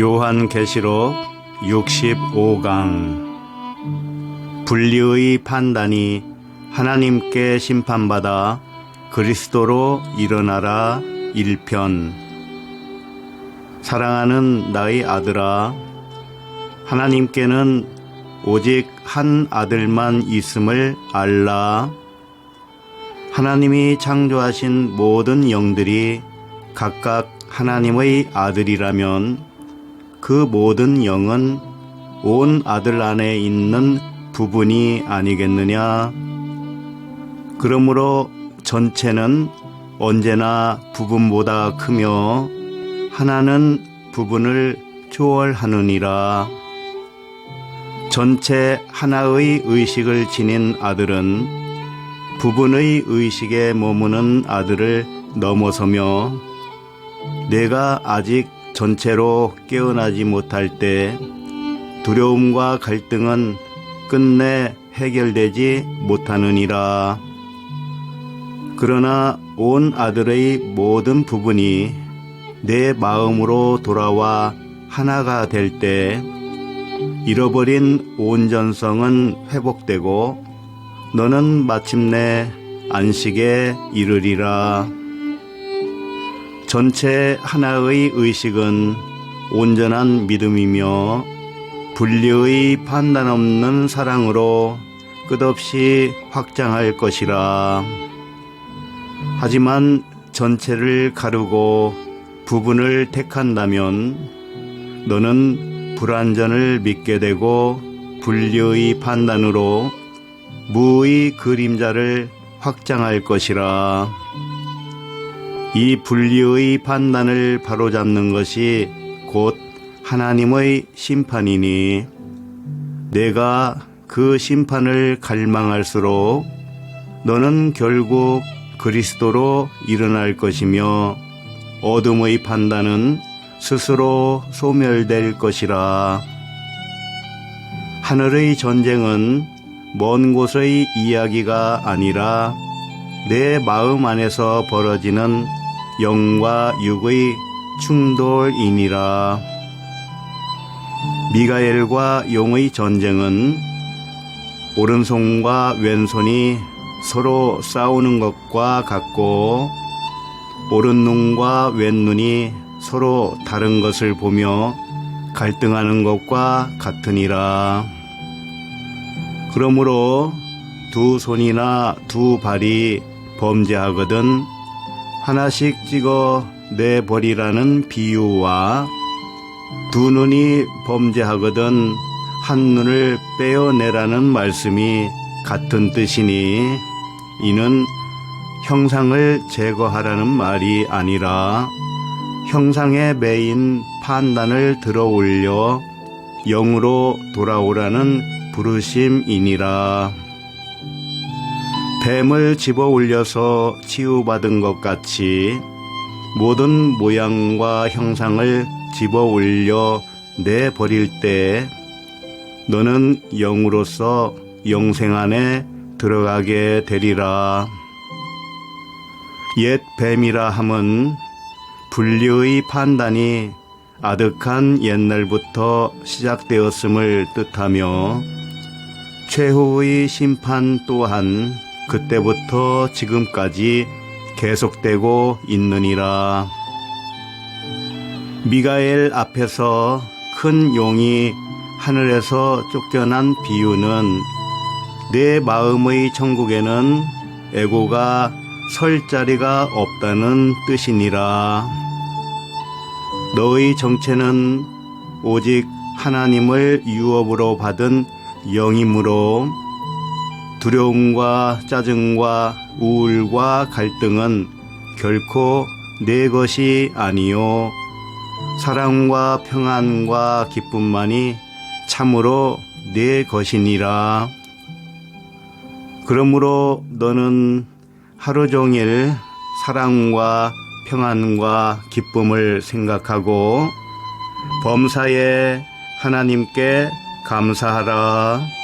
요한계시록 65강. 분리의 판단이 하나님께 심판받아 그리스도로 일어나라 1편. 사랑하는 나의 아들아 하나님께는 오직 한 아들만 있음을 알라. 하나님이 창조하신 모든 영들이 각각 하나님의 아들이라면 그 모든 영은 온 아들 안에 있는 부분이 아니겠느냐? 그러므로 전체는 언제나 부분보다 크며 하나는 부분을 초월하느니라. 전체 하나의 의식을 지닌 아들은 부분의 의식에 머무는 아들을 넘어서며 내가 아직 전체로 깨어나지 못할 때 두려움과 갈등은 끝내 해결되지 못하느니라. 그러나 온 아들의 모든 부분이 내 마음으로 돌아와 하나가 될 때 잃어버린 온전성은 회복되고 너는 마침내 안식에 이르리라. 전체 하나의 의식은 온전한 믿음이며 분리의 판단 없는 사랑으로 끝없이 확장할 것이라. 하지만 전체를 가르고 부분을 택한다면 너는 불완전을 믿게 되고 분리의 판단으로 무의 그림자를 확장할 것이라. 이 분리의 판단을 바로잡는 것이 곧 하나님의 심판이니 내가 그 심판을 갈망할수록 너는 결국 그리스도로 일어날 것이며 어둠의 판단은 스스로 소멸될 것이라. 하늘의 전쟁은 먼 곳의 이야기가 아니라 내 마음 안에서 벌어지는 영과 육의 충돌이니라. 미가엘과 용의 전쟁은 오른손과 왼손이 서로 싸우는 것과 같고 오른 눈과 왼 눈이 서로 다른 것을 보며 갈등하는 것과 같으니라. 그러므로 두 손이나 두 발이 범죄하거든 하나씩 찍어 내버리라는 비유와 두 눈이 범죄하거든 한 눈을 빼어내라는 말씀이 같은 뜻이니 이는 형상을 제거하라는 말이 아니라 형상에 매인 판단을 들어 올려 영으로 돌아오라는 부르심이니라. 뱀을 집어 올려서 치유받은 것 같이 모든 모양과 형상을 집어 올려 내버릴 때 너는 영으로서 영생 안에 들어가게 되리라. 옛 뱀이라 함은 분리의 판단이 아득한 옛날부터 시작되었음을 뜻하며 최후의 심판 또한 그때부터 지금까지 계속되고 있느니라. 미가엘 앞에서 큰 용이 하늘에서 쫓겨난 비유는 내 마음의 천국에는 에고가 설 자리가 없다는 뜻이니라. 너의 정체는 오직 하나님을 유업으로 받은 영이므로 두려움과 짜증과 우울과 갈등은 결코 내 것이 아니요 사랑과 평안과 기쁨만이 참으로 내 것이니라. 그러므로 너는 하루 종일 사랑과 평안과 기쁨을 생각하고 범사에 하나님께 감사하라.